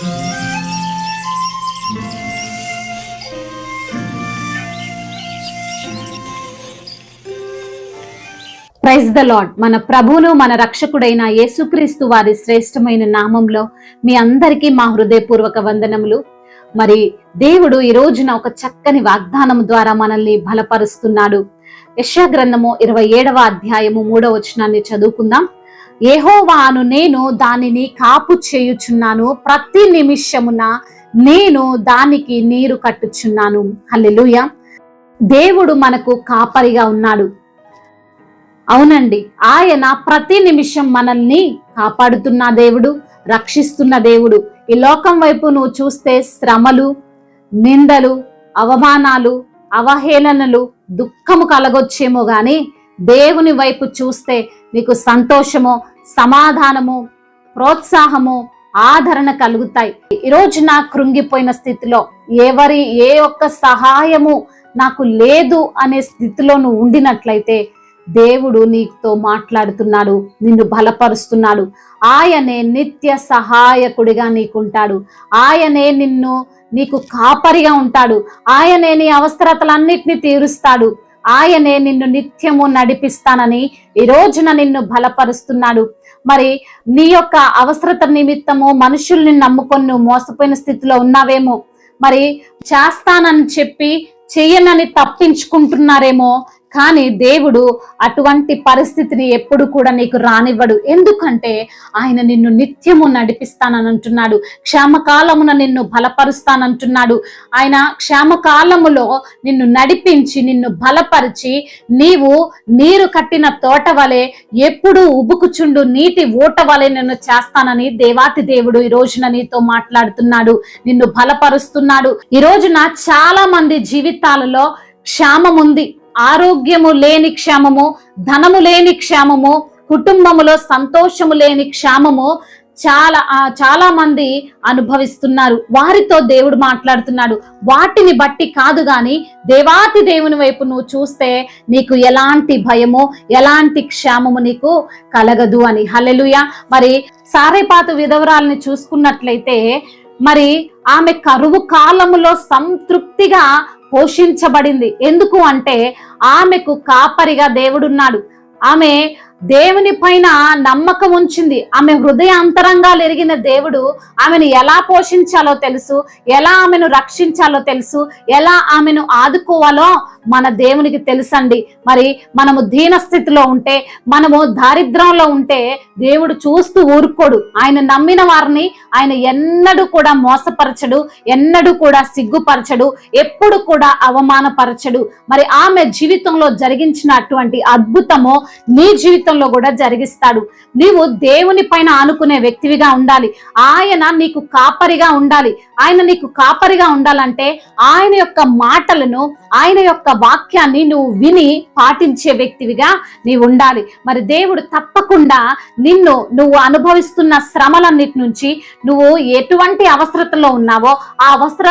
Praise the lord మన ప్రభువును మన రక్షకుడైన యేసుక్రీస్తు వారి శ్రేష్టమైన నామంలో మీ అందరికీ మా హృదయపూర్వక వందనములు. మరి దేవుడు ఈ రోజున ఒక చక్కని వాగ్దానం ద్వారా మనల్ని బలపరుస్తున్నాడు. యశా గ్రంథము ఇరవై ఏడవ అధ్యాయము మూడవ వచనాన్ని చదువుకుందాం. ఏహోవాను నేను దానిని కాపు చేయుచున్నాను. ప్రతి నిమిషమున నేను దానికి నీరు కట్టుచున్నాను. హల్లెలుయ. దేవుడు మనకు కాపరిగా ఉన్నాడు. అవునండి. ఆయన ప్రతి నిమిషం మనల్ని కాపాడుతున్న దేవుడు రక్షిస్తున్న దేవుడు. ఈ లోకం వైపు నువ్వు చూస్తే శ్రమలు నిందలు అవమానాలు అవహేళనలు దుఃఖము కలగొచ్చేమో గాని దేవుని వైపు చూస్తే నీకు సంతోషము సమాధానము ప్రోత్సాహము ఆదరణ కలుగుతాయి. ఈరోజు నా కృంగిపోయిన స్థితిలో ఎవరి ఏ ఒక్క సహాయము నాకు లేదు అనే స్థితిలో నువ్వు ఉండినట్లయితే దేవుడు నీతో మాట్లాడుతున్నాడు నిన్ను బలపరుస్తున్నాడు. ఆయనే నిత్య సహాయకుడిగా నీకుంటాడు. ఆయనే నిన్ను నీకు కాపరిగా ఉంటాడు. ఆయనే నీ అవసరతలన్నిటినీ తీరుస్తాడు. ఆయనే నిన్ను నిత్యము నడిపిస్తానని ఈ రోజున నిన్ను బలపరుస్తున్నాడు. మరి నీ యొక్క అవసరత నిమిత్తము మనుషుల్ని నమ్ముకొని నువ్వు మోసపోయిన స్థితిలో ఉన్నావేమో? మరి చేస్తానని చెప్పి చెయ్యనని తప్పించుకుంటున్నారేమో? కానీ దేవుడు అటువంటి పరిస్థితిని ఎప్పుడు కూడా నీకు రానివ్వడు. ఎందుకంటే ఆయన నిన్ను నిత్యము నడిపిస్తానని అంటున్నాడు క్షేమకాలమున నిన్ను బలపరుస్తానంటున్నాడు. ఆయన క్షేమకాలములో నిన్ను నడిపించి నిన్ను బలపరిచి నీవు నీరు కట్టిన తోట వలె ఎప్పుడు ఉబుకుచుండు నీటి ఊట వలె నిన్ను చేస్తానని దేవాతి దేవుడు ఈ రోజున నీతో మాట్లాడుతున్నాడు. నిన్ను బలపరుస్తున్నాడు. ఈ రోజున చాలా మంది జీవితాలలో క్షామం ఉంది ఆరోగ్యము లేని క్షేమము ధనము లేని క్షేమము కుటుంబములో సంతోషము లేని క్షేమము చాలా చాలా మంది అనుభవిస్తున్నారు. వారితో దేవుడు మాట్లాడుతున్నాడు. వాటిని బట్టి కాదు గాని దేవాతి దేవుని వైపు నువ్వు చూస్తే నీకు ఎలాంటి భయము ఎలాంటి క్షేమము నీకు కలగదు అని. హలెలుయ మరి సారేపాత విధవరాల్ని చూసుకున్నట్లయితే మరి ఆమె కరువు కాలములో సంతృప్తిగా పోషించబడింది. ఎందుకు అంటే ఆమెకు కాపరిగా దేవుడున్నాడు. ఆమె దేవుని పైన నమ్మకం ఉంచింది. ఆమె హృదయ అంతరంగాలు ఎరిగిన దేవుడు ఆమెను ఎలా పోషించాలో తెలుసు ఎలా ఆమెను రక్షించాలో తెలుసు ఎలా ఆమెను ఆదుకోవాలో మన దేవునికి తెలుసండి. మరి మనము దీన స్థితిలో ఉంటే మనము దారిద్రంలో ఉంటే దేవుడు చూస్తూ ఊరుకోడు. ఆయన నమ్మిన వారిని ఆయన ఎన్నడూ కూడా మోసపరచడు ఎన్నడూ కూడా సిగ్గుపరచడు ఎప్పుడు కూడా అవమానపరచడు. మరి ఆమె జీవితంలో జరిగించిన అటువంటి అద్భుతము నీ జీవితం జీవితంలో కూడా జరిగిస్తాడు. నీవు దేవుని పైన ఆనుకునే వ్యక్తివిగా ఉండాలి. ఆయన నీకు కాపరిగా ఉండాలి. ఆయన నీకు కాపరిగా ఉండాలంటే ఆయన యొక్క మాటలను ఆయన యొక్క వాక్యాన్ని నువ్వు విని పాటించే వ్యక్తివిగా నీవు ఉండాలి. మరి దేవుడు తప్పకుండా నిన్ను నువ్వు అనుభవిస్తున్న శ్రమలన్నిటి నుంచి నువ్వు ఎటువంటి అవసరతలో ఉన్నావో ఆ అవసర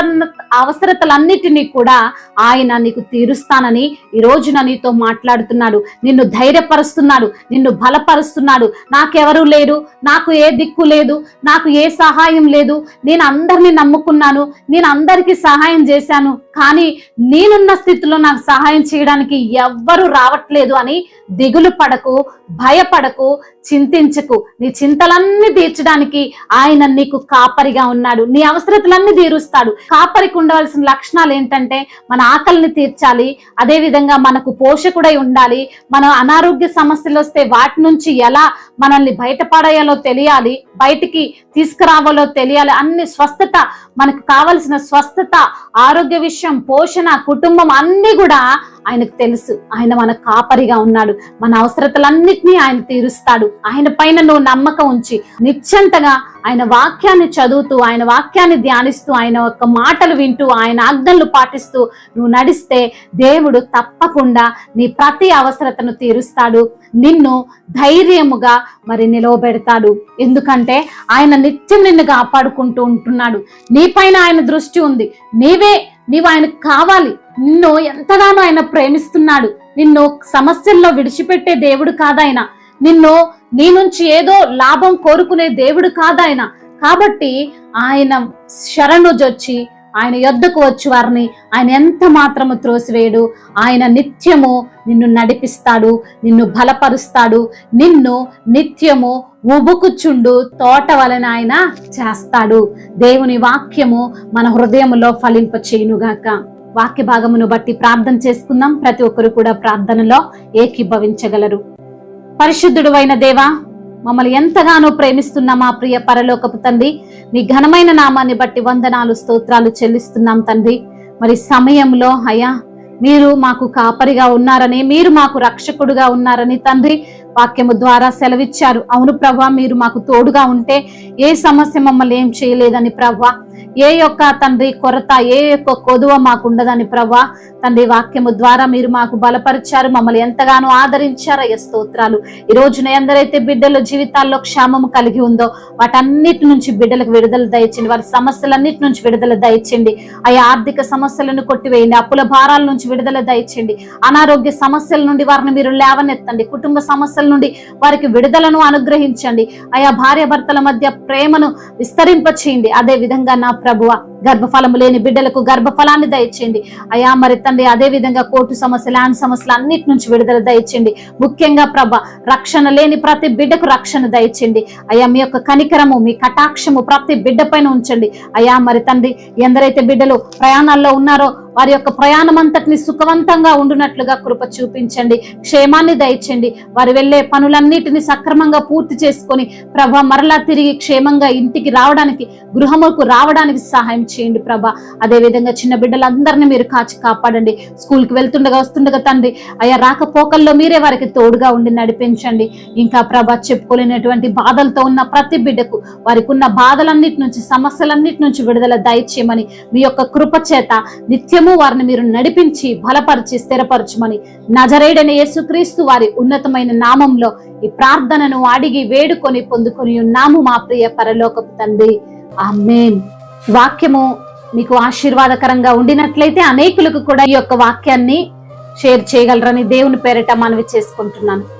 అవసరతలన్నిటినీ కూడా ఆయన నీకు తీరుస్తానని ఈ రోజున నీతో మాట్లాడుతున్నాడు. నిన్ను ధైర్యపరుస్తున్నాడు. నిన్ను బలపరుస్తున్నాడు. నాకెవరూ లేరు. నాకు ఏ దిక్కు లేదు. నాకు ఏ సహాయం లేదు. నేను అందరినీ నమ్ముకున్నాను. నేను అందరికీ సహాయం చేశాను. కానీ నేనున్న స్థితిలో నాకు సహాయం చేయడానికి ఎవ్వరు రావట్లేదు అని దిగులు పడకు భయపడకు చింతించకు. నీ చింతలన్నీ తీర్చడానికి ఆయన నీకు కాపరిగా ఉన్నాడు. నీ అవసరతలన్నీ తీరుస్తాడు. కాపరికి ఉండవలసిన లక్షణాలు ఏంటంటే మన ఆకలిని తీర్చాలి. అదే విధంగా మనకు పోషకుడై ఉండాలి. మనం అనారోగ్య సమస్యలు వస్తే వాటి నుంచి ఎలా మనల్ని బయటపడేయాలో తెలియాలి బయటికి తీసుకురావాలో తెలియాలి. అన్ని స్వస్థత మనకు కావలసిన స్వస్థత ఆరోగ్య విషయం పోషణ కుటుంబం అన్ని కూడా ఆయనకు తెలుసు. ఆయన మన కాపరిగా ఉన్నాడు. మన అవసరతలన్నిటినీ ఆయన తీరుస్తాడు. ఆయన పైన నువ్వు నమ్మకం ఉంచి నిశ్చంతగా ఆయన వాక్యాన్ని చదువుతూ ఆయన వాక్యాన్ని ధ్యానిస్తూ ఆయన యొక్క మాటలు వింటూ ఆయన ఆజ్ఞలు పాటిస్తూ నువ్వు నడిస్తే దేవుడు తప్పకుండా నీ ప్రతి అవసరతను తీరుస్తాడు. నిన్ను ధైర్యముగా మరి నిలవబెడతాడు. ఎందుకంటే ఆయన నిత్యం నిన్ను కాపాడుకుంటూ ఉంటున్నాడు. నీ పైన ఆయన దృష్టి ఉంది. నీవే నీవు ఆయనకు కావాలి. నిన్ను ఎంతగానో ఆయన ప్రేమిస్తున్నాడు. నిన్ను సమస్యల్లో విడిచిపెట్టే దేవుడు కాదాయన. నిన్ను నీ నుంచి ఏదో లాభం కోరుకునే దేవుడు కాదాయన. కాబట్టి ఆయన శరణుజొచ్చి ఆయన యొద్దకు వచ్చి వారిని ఆయన ఎంత మాత్రము త్రోసివేయడు. ఆయన నిత్యము నిన్ను నడిపిస్తాడు నిన్ను బలపరుస్తాడు నిన్ను నిత్యము ఉబుకుచుండు తోట వలన ఆయన చేస్తాడు. దేవుని వాక్యము మన హృదయములో ఫలింప చేయునుగాక వాక్య భాగమును బట్టి ప్రార్థన చేసుకుందాం. ప్రతి ఒక్కరు కూడా ప్రార్థనలో ఏకీభవించగలరు. పరిశుద్ధుడు అయిన దేవా మమ్మల్ని ఎంతగానో ప్రేమిస్తున్న మా ప్రియ పరలోకపు తండ్రి మీ ఘనమైన నామాన్ని బట్టి వందనాలు స్తోత్రాలు చెల్లిస్తున్నాం తండ్రి. మరి సమయంలో అయ్యా మీరు మాకు కాపరిగా ఉన్నారని మీరు మాకు రక్షకుడుగా ఉన్నారని తండ్రి వాక్యము ద్వారా సెలవిచ్చారు. అవును ప్రభా మీరు మాకు తోడుగా ఉంటే ఏ సమస్య మమ్మల్ని ఏం చేయలేదని ప్రభా ఏ యొక్క తండ్రి కొరత ఏ యొక్క కొదువ మాకు ఉండదని ప్రభా తండ్రి వాక్యము ద్వారా మీరు మాకు బలపరిచారు మమ్మల్ని ఎంతగానో ఆదరించారయ్య స్తోత్రాలు. ఈ రోజున ఎందరైతే బిడ్డల జీవితాల్లో క్షేమము కలిగి ఉందో వాటన్నిటి నుంచి బిడ్డలకు విడుదల దయచండి వారి సమస్యలన్నిటి నుంచి విడుదల దయచండి ఆ ఆర్థిక సమస్యలను కొట్టివేయండి. అప్పుల భారాల నుంచి విడుదల దయచండి అనారోగ్య సమస్యల నుండి వారిని మీరు లేవనెత్తండి. కుటుంబ సమస్యల నుండి వారికి విడుదలను అనుగ్రహించండి. ఆయా భార్య భర్తల మధ్య ప్రేమను విస్తరింపచేయండి. అదే విధంగా నా ప్రభువ గర్భఫలము లేని బిడ్డలకు గర్భఫలాన్ని దయచేయండి. అయా మరి తండ్రి అదే విధంగా కోర్టు సమస్య ల్యాండ్ సమస్యలు అన్నిటి నుంచి విడుదల దయచేయండి. ముఖ్యంగా ప్రభ రక్షణ లేని ప్రతి బిడ్డకు రక్షణ దయచేయండి. అయా మీ యొక్క కనికరము మీ కటాక్షము ప్రతి బిడ్డ పైన ఉంచండి. అయా మరి తండ్రి ఎందరైతే బిడ్డలు ప్రయాణాల్లో ఉన్నారో వారి యొక్క ప్రయాణం అంతటిని సుఖవంతంగా ఉండునట్లుగా కృప చూపించండి క్షేమాన్ని దయచండి. వారు వెళ్ళే పనులన్నిటిని సక్రమంగా పూర్తి చేసుకొని ప్రభ మరలా తిరిగి క్షేమంగా ఇంటికి రావడానికి గృహముకు రావడానికి సహాయం చేయండి ప్రభ. అదే విధంగా చిన్న బిడ్డలందరినీ మీరు కాచి కాపాడండి. స్కూల్కి వెళ్తుండగా వస్తుండగా తండ్రి అయ్యా రాకపోకల్లో మీరే వారికి తోడుగా ఉండి నడిపించండి. ఇంకా ప్రభ చెప్పుకోలేనటువంటి బాధలతో ఉన్న ప్రతి బిడ్డకు వారికి ఉన్న బాధలన్నిటి నుంచి సమస్యలన్నిటి నుంచి విడుదల దయచేయమని మీ యొక్క కృప చేత నిత్యము వారిని మీరు నడిపించి బలపరిచి స్థిరపరచమని నజరేడని యేసుక్రీస్తు వారి ఉన్నతమైన నామంలో ఈ ప్రార్థనను అడిగి వేడుకొని పొందుకొని ఉన్నాము మా ప్రియ పరలోకపు తండ్రి. ఆమేన్. వాక్యము మీకు ఆశీర్వాదకరంగా ఉండినట్లయితే అనేకులకు కూడా ఈ యొక్క వాక్యాన్ని షేర్ చేయగలరని దేవుని పేరిట మనవి చేసుకుంటున్నాను.